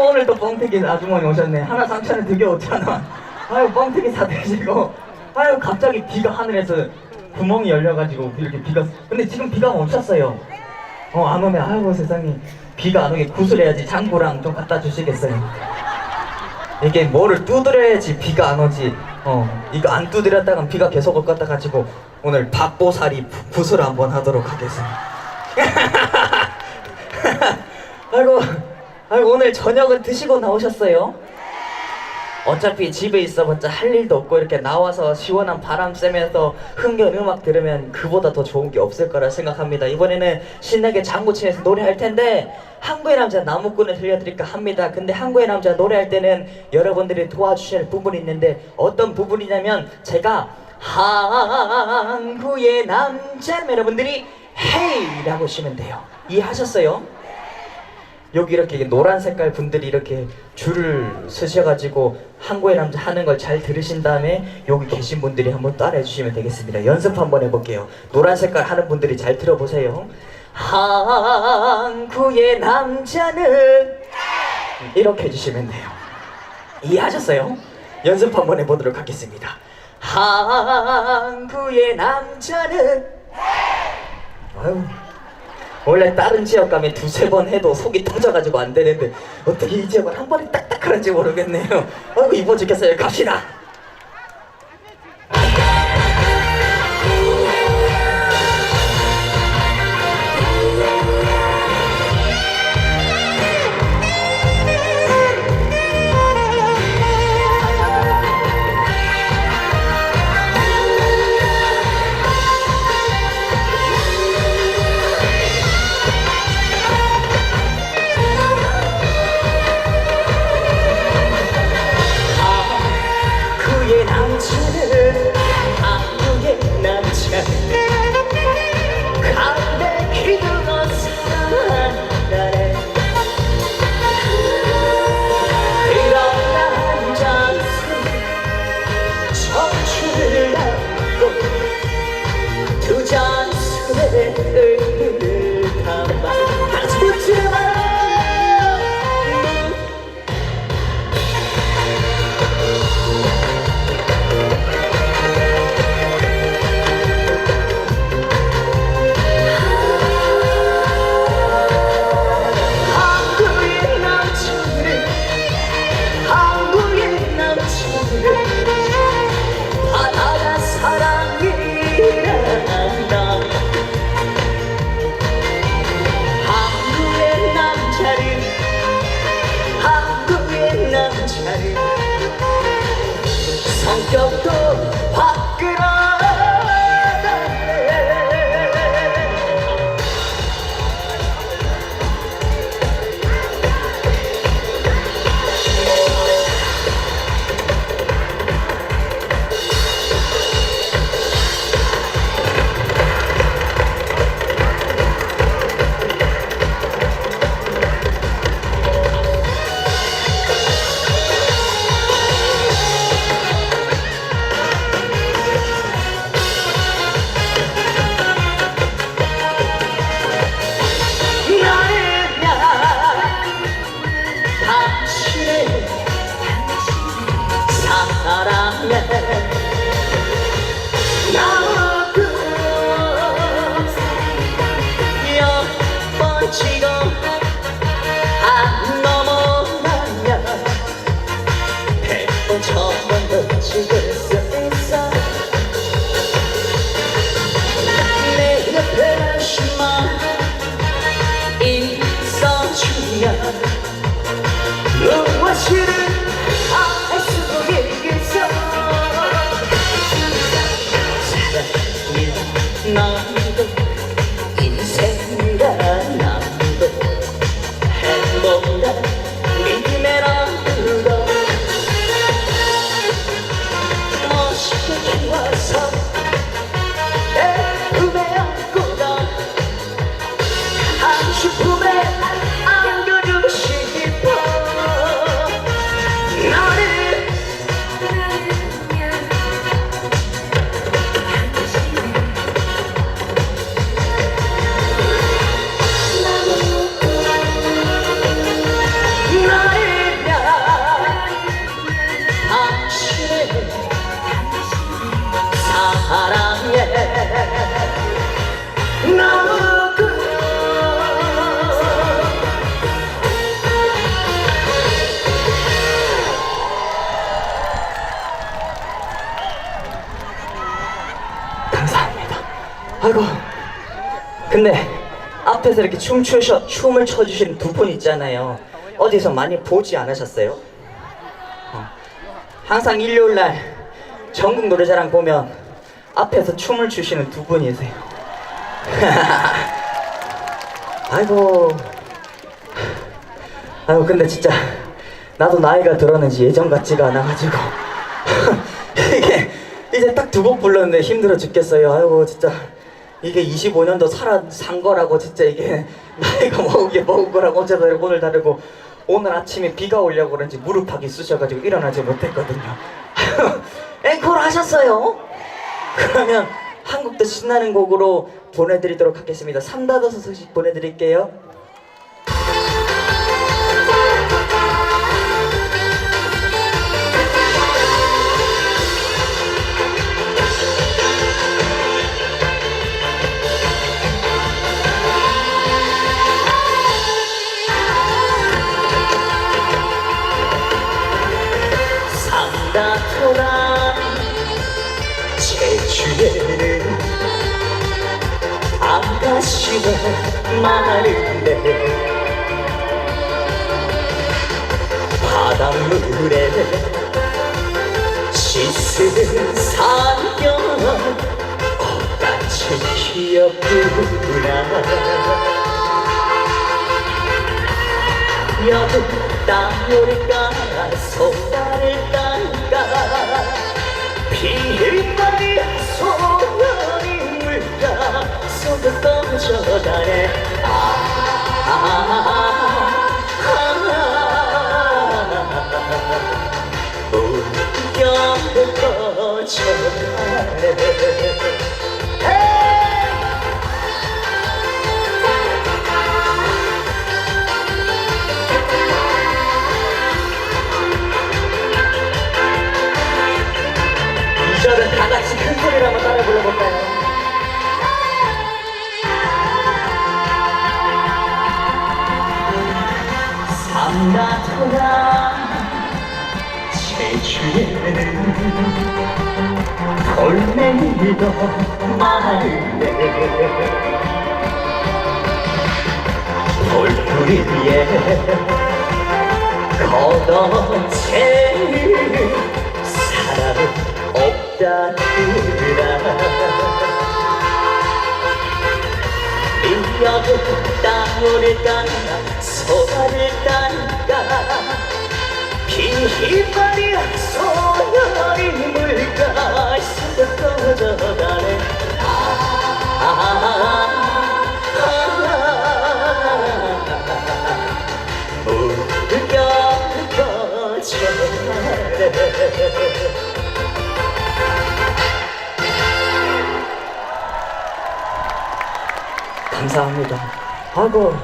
아유 오늘 또 뻥튀기 아주머니 오셨네. 하나 3천원 두개 5천원 아유 뻥튀기 사드시고. 아유 갑자기 비가 하늘에서 구멍이 열려가지고 이렇게 비가 근데 지금 비가 멈췄어요. 어 안 오네 아이고 세상에. 비가 안 오게 구슬해야지 장구랑 좀 갖다 주시겠어요? 이게 뭐를 두드려야지 비가 안 오지. 어 이거 안 두드렸다간 비가 계속 올 것 같아가지고 오늘 밥보살이 부- 구슬 한번 하도록 하겠습니다. 아이고 오늘 저녁은 드시고 나오셨어요? 어차피 집에 있어봤자 할 일도 없고 이렇게 나와서 시원한 바람 쐬면서 흥겨운 음악 들으면 그보다 더 좋은 게 없을 거라 생각합니다. 이번에는 신나게 장구 치면서 노래할 텐데 한국의 남자 나무꾼을 들려드릴까 합니다. 근데 한국의 남자 노래할 때는 여러분들이 도와주셔야 할 부분이 있는데 어떤 부분이냐면 제가 한국의 남자 여러분들이 헤이라고 하시면 돼요. 이해하셨어요? 여기 이렇게 노란 색깔 분들이 이렇게 줄을 서셔가지고 한국의 남자 하는 걸 잘 들으신 다음에 여기 계신 분들이 한번 따라해 주시면 되겠습니다. 연습 한번 해볼게요. 노란 색깔 하는 분들이 잘 들어보세요. 한국의 남자는 이렇게 해주시면 돼요. 이해하셨어요? 연습 한번 해보도록 하겠습니다. 한국의 남자는 아유 원래 다른 지역 가면 두세 번 해도 속이 터져가지고 안 되는데 어떻게 이 지역은 한 번에 딱딱 하는지 모르겠네요. 아이고 이뻐 죽겠어요. 갑시다. 아이고. 근데 앞에서 이렇게 춤 추셔, 춤을 춰주시는 두 분 있잖아요. 어디서 많이 보지 않으셨어요? 어. 항상 일요일 날 전국 노래자랑 보면 앞에서 춤을 추시는 두 분이세요. 아이고. 아이고 근데 진짜 나도 나이가 들었는지 예전 같지가 않아가지고 이게 이제 딱 두 곡 불렀는데 힘들어 죽겠어요. 아이고 진짜 이게 25년도 살아 산 거라고 진짜 이게 나이가 먹은 먹은 거라고 다르고 오늘 다르고 오늘 아침에 비가 오려고 그런지 무릎팍이 쑤셔가지고 일어나지 못했거든요. 앵콜 하셨어요? 그러면 한국도 신나는 곡으로 보내드리도록 하겠습니다. 삼다도서 소식 보내드릴게요. 삼다토란 제주에는 아가씨가 많은데 바닷물에 씻은 산경 꽃같이 피었구나. 여름 땅올까 소나를 땅가 속을 떠져가네 아, 웃겨 떠져가네 제주에는 돌멩이도 많은데 돌뿌리 위에 걷어채는 사람은 없다더라. 밀려도 땅을 딴다 소가를 딴다 감사합니다. 아이고,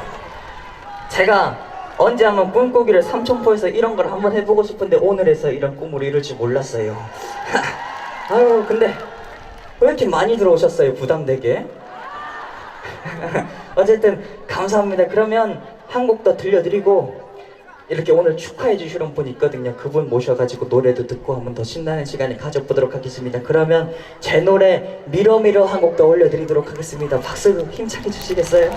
제가 언제 한번 꿈꾸기를 삼천포에서 이런 걸 한번 해보고 싶은데 오늘 해서 이런 꿈을 이룰 줄 몰랐어요. 아유, 근데 왜 이렇게 많이 들어오셨어요, 부담되게? 어쨌든 감사합니다. 그러면 한 곡 더 들려드리고 이렇게 오늘 축하해 주시는 분 있거든요. 그분 모셔가지고 노래도 듣고 한번 더 신나는 시간을 가져보도록 하겠습니다. 그러면 제 노래 미러미러 한 곡 더 올려드리도록 하겠습니다. 박수 힘차게 주시겠어요?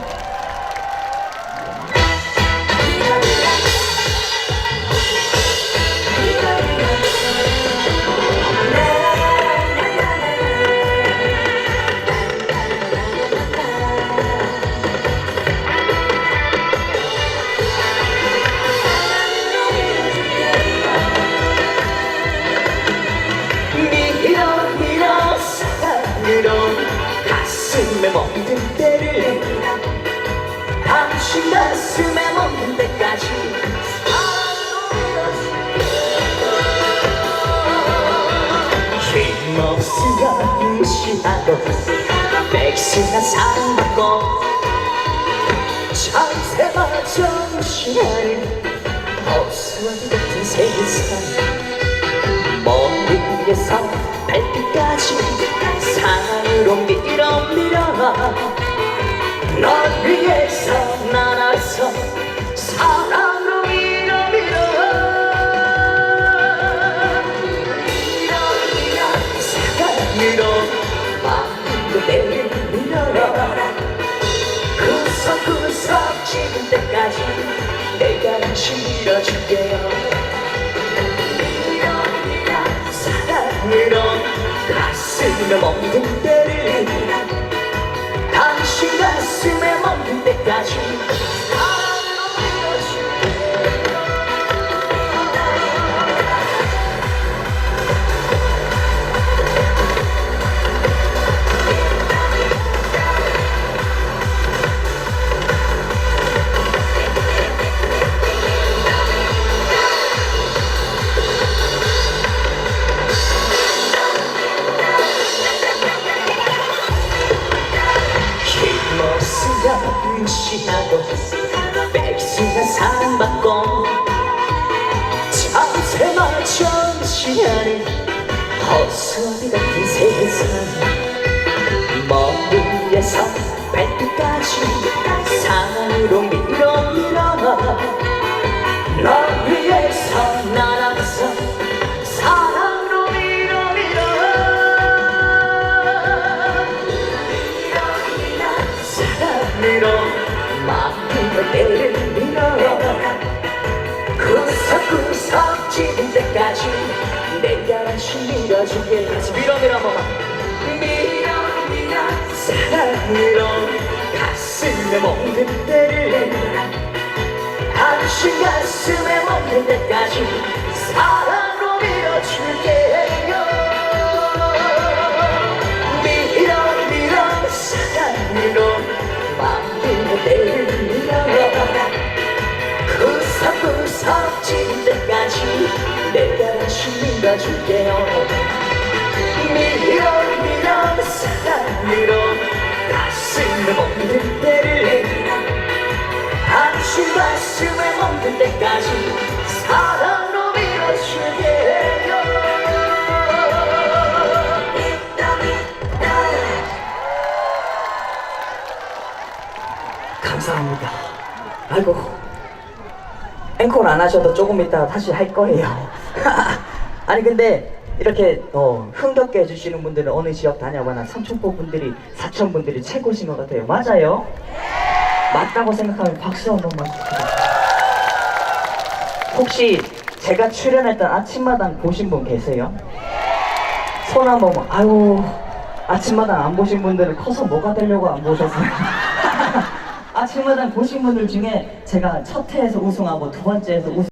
받고 백신나 상받고 참새와 정신을 없어진 같은 그 세상. 먼 위에서 발끝까지 산으로 밀어 밀어 널 위해서 날아서 사랑으로 밀어 밀어 밀어 밀어 사랑 밀어 줄게요. 사랑으로 가슴에 멍든 때를 당신 가슴에 멍든 때까지 시하고 백수가 사랑받고 참새만 정시하는 허수아비 같은 세상 먼 위에서 발끝까지 줄게 다시 밀어 밀어 한 번만 밀어 밀어 사랑으로 가슴에 멍든 때를 당신 가슴에 멍든 때 사랑으로 가슴에 멍든 때를 당신 가슴에 멍든 때까지 사랑으로 밀어줄게요 감사합니다. 아이고 앵콜 안 하셔도 조금 이따 다시 할 거예요. 아니 근데 이렇게 어, 흥겹게 해주시는 분들은 어느 지역 다녀봐나 삼천포 분들이 사천 분들이 최고신 것 같아요. 맞아요? 맞다고 생각하면 박수 한 번만 주세요. 혹시 제가 출연했던 아침마당 보신 분 계세요? 손 한 번만. 아유 아침마당 안 보신 분들은 커서 뭐가 되려고 안 보셨어요? 아침마당 보신 분들 중에 제가 첫 회에서 우승하고 두 번째에서 우승